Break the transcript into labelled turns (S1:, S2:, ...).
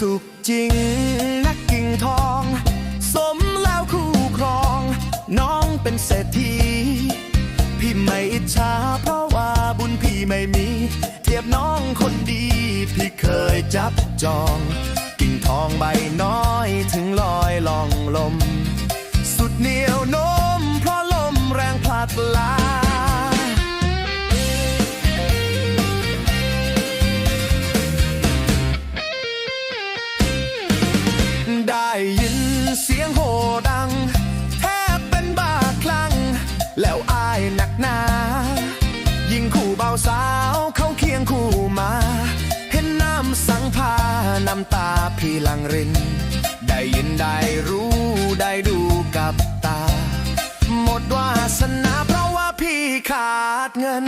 S1: สุขจริงนักกิ่งทอง สมแล้วคู่ครอง น้องเป็นเศรษฐีพี่ไม่อิจฉาเพราะว่าบุญพี่ไม่มี เทียบน้องคนดี พี่เคยจับจอง กิ่งทองใบน้อย หนักหนายิ่งคู่เบาสาวเขาเคียงคู่มา เห็นน้ำสังพาน้ำตาพี่ลังริน ได้ยินได้รู้ได้ดูกับตา หมดวาสนาเพราะว่าพี่ขาดเงิน